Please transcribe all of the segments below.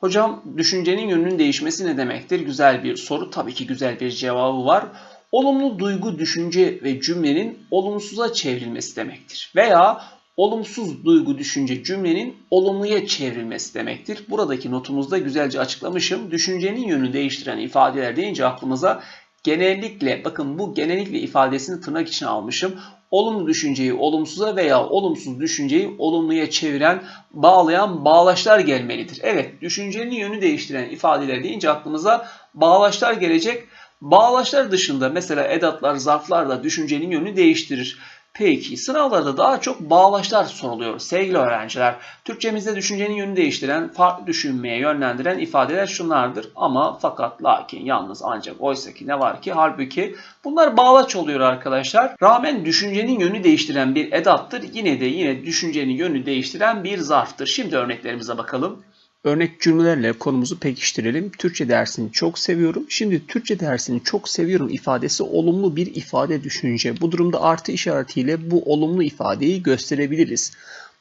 Hocam düşüncenin yönünün değişmesi ne demektir? Güzel bir soru. Tabii ki güzel bir cevabı var. Olumlu duygu, düşünce ve cümlenin olumsuza çevrilmesi demektir. Veya olumsuz duygu, düşünce cümlenin olumluya çevrilmesi demektir. Buradaki notumuzda güzelce açıklamışım. Düşüncenin yönünü değiştiren ifadeler deyince aklımıza genellikle bakın bu genellikle ifadesini tırnak içine almışım. Olumlu düşünceyi olumsuza veya olumsuz düşünceyi olumluya çeviren, bağlayan bağlaçlar gelmelidir. Evet, düşüncenin yönü değiştiren ifadeler deyince aklımıza bağlaçlar gelecek. Bağlaçlar dışında mesela edatlar, zarflar da düşüncenin yönünü değiştirir. Peki sınavlarda daha çok bağlaçlar soruluyor sevgili öğrenciler. Türkçemizde düşüncenin yönünü değiştiren, farklı düşünmeye yönlendiren ifadeler şunlardır. Ama fakat lakin yalnız ancak oysa ki ne var ki halbuki bunlar bağlaç oluyor arkadaşlar. Rağmen düşüncenin yönü değiştiren bir edattır. Yine de yine düşüncenin yönü değiştiren bir zarftır. Şimdi örneklerimize bakalım. Örnek cümlelerle konumuzu pekiştirelim. Türkçe dersini çok seviyorum. Şimdi Türkçe dersini çok seviyorum ifadesi olumlu bir ifade düşünce. Bu durumda artı işaretiyle bu olumlu ifadeyi gösterebiliriz.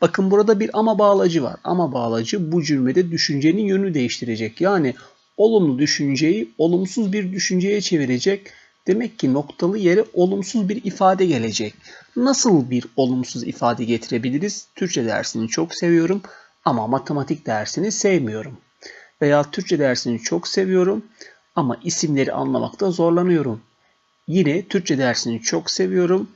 Bakın burada bir ama bağlacı var. Ama bağlacı bu cümlede düşüncenin yönünü değiştirecek. Yani olumlu düşünceyi olumsuz bir düşünceye çevirecek. Demek ki noktalı yere olumsuz bir ifade gelecek. Nasıl bir olumsuz ifade getirebiliriz? Türkçe dersini çok seviyorum ama matematik dersini sevmiyorum. Veya Türkçe dersini çok seviyorum ama isimleri anlamakta zorlanıyorum. Yine Türkçe dersini çok seviyorum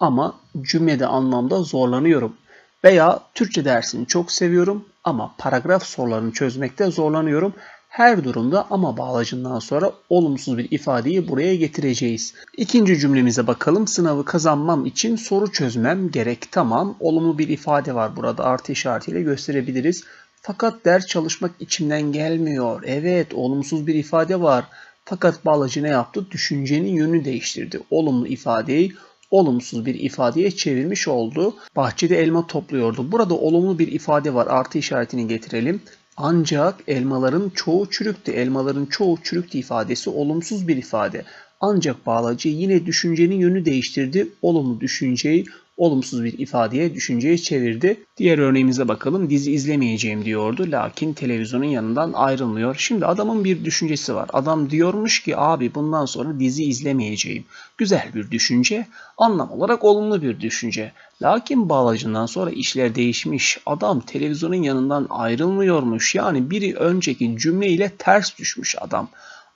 ama cümlede anlamda zorlanıyorum. Veya Türkçe dersini çok seviyorum ama paragraf sorularını çözmekte zorlanıyorum. Her durumda ama bağlacından sonra olumsuz bir ifadeyi buraya getireceğiz. İkinci cümlemize bakalım. Sınavı kazanmam için soru çözmem gerek. Tamam. Olumlu bir ifade var burada. Artı işaretiyle gösterebiliriz. Fakat ders çalışmak içimden gelmiyor. Evet, olumsuz bir ifade var. Fakat bağlacı ne yaptı? Düşüncenin yönünü değiştirdi. Olumlu ifadeyi olumsuz bir ifadeye çevirmiş oldu. Bahçede elma topluyordu. Burada olumlu bir ifade var. Artı işaretini getirelim. Ancak elmaların çoğu çürüktü. Elmaların çoğu çürüktü ifadesi olumsuz bir ifade. Ancak bağlacı yine düşüncenin yönü değiştirdi. Olumlu düşünceyi olumsuz bir ifadeye, düşünceye çevirdi. Diğer örneğimize bakalım. Dizi izlemeyeceğim diyordu. Lakin televizyonun yanından ayrılmıyor. Şimdi adamın bir düşüncesi var. Adam diyormuş ki abi bundan sonra dizi izlemeyeceğim. Güzel bir düşünce. Anlam olarak olumlu bir düşünce. Lakin bağlacından sonra işler değişmiş. Adam televizyonun yanından ayrılmıyormuş. Yani biri önceki cümleyle ters düşmüş adam.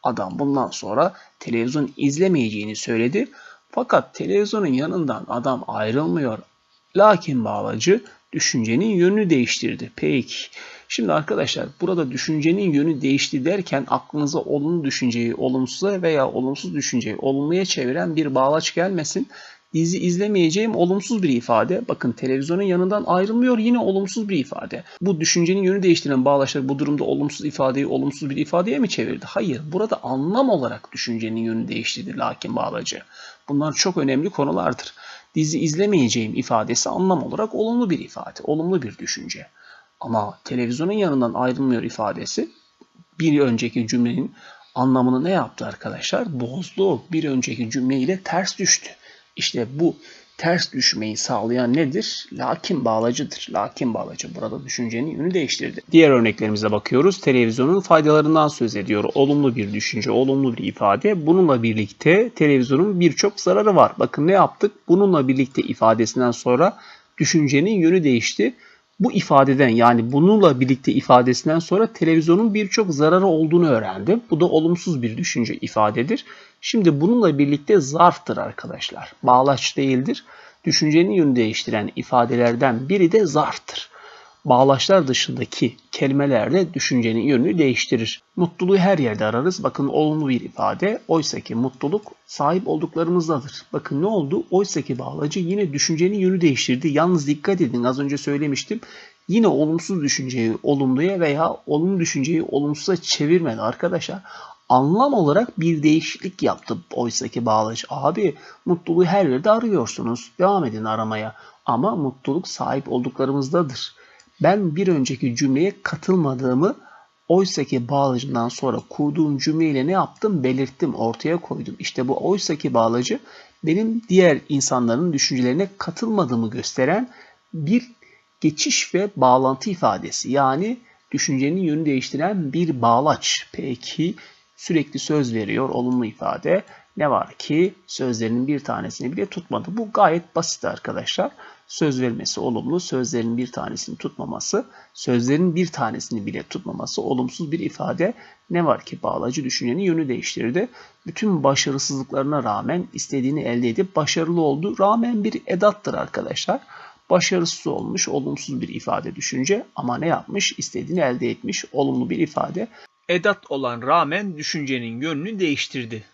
Adam bundan sonra televizyon izlemeyeceğini söyledi. Fakat televizyonun yanından adam ayrılmıyor. Lakin bağlacı düşüncenin yönünü değiştirdi. Peki. Şimdi arkadaşlar burada düşüncenin yönü değişti derken aklınıza olumlu düşünceyi olumsuza veya olumsuz düşünceyi olumluya çeviren bir bağlaç gelmesin. Dizi izlemeyeceğim olumsuz bir ifade. Bakın televizyonun yanından ayrılmıyor yine olumsuz bir ifade. Bu düşüncenin yönü değiştiren bağlaçlar bu durumda olumsuz ifadeyi olumsuz bir ifadeye mi çevirdi? Hayır. Burada anlam olarak düşüncenin yönü değiştirdi lakin bağlacı. Bunlar çok önemli konulardır. Dizi izlemeyeceğim ifadesi anlam olarak olumlu bir ifade, olumlu bir düşünce. Ama televizyonun yanından ayrılmıyor ifadesi bir önceki cümlenin anlamını ne yaptı arkadaşlar? Bozdu. Bir önceki cümle ile ters düştü. İşte bu ters düşmeyi sağlayan nedir? Lakin bağlacıdır. Lakin bağlacı burada düşüncenin yönü değiştirdi. Diğer örneklerimize bakıyoruz. Televizyonun faydalarından söz ediyor. Olumlu bir düşünce, olumlu bir ifade. Bununla birlikte televizyonun birçok zararı var. Bakın ne yaptık? Bununla birlikte ifadesinden sonra düşüncenin yönü değişti. Bu ifadeden yani bununla birlikte ifadesinden sonra televizyonun birçok zararı olduğunu öğrendim. Bu da olumsuz bir düşünce ifadedir. Şimdi bununla birlikte zarftır arkadaşlar. Bağlaç değildir. Düşüncenin yönü değiştiren ifadelerden biri de zarftır. Bağlaçlar dışındaki kelimelerle düşüncenin yönünü değiştirir. Mutluluğu her yerde ararız. Bakın olumlu bir ifade. Oysa ki mutluluk sahip olduklarımızdadır. Bakın ne oldu? Oysa ki bağlacı yine düşüncenin yönü değiştirdi. Yalnız dikkat edin az önce söylemiştim. Yine olumsuz düşünceyi olumluya veya olumlu düşünceyi olumsuza çevirmedi arkadaşlar anlam olarak bir değişiklik yaptı oysaki bağlaç. Abi mutluluğu her yerde arıyorsunuz. Devam edin aramaya. Ama mutluluk sahip olduklarımızdadır. Ben bir önceki cümleye katılmadığımı oysaki bağlacından sonra kurduğum cümleyle ne yaptım? Belirttim, ortaya koydum. İşte bu oysaki bağlacı benim diğer insanların düşüncelerine katılmadığımı gösteren bir geçiş ve bağlantı ifadesi. Yani düşüncenin yönünü değiştiren bir bağlaç. Peki sürekli söz veriyor olumlu ifade. Ne var ki sözlerinin bir tanesini bile tutmadı. Bu gayet basit arkadaşlar. Söz vermesi olumlu, sözlerin bir tanesini tutmaması, sözlerin bir tanesini bile tutmaması olumsuz bir ifade. Ne var ki bağlacı düşüncenin yönü değiştirdi. Bütün başarısızlıklarına rağmen istediğini elde edip başarılı oldu. Rağmen bir edattır arkadaşlar. Başarısız olmuş, olumsuz bir ifade düşünce ama ne yapmış? İstediğini elde etmiş, olumlu bir ifade. Edat olan rağmen düşüncenin yönünü değiştirdi.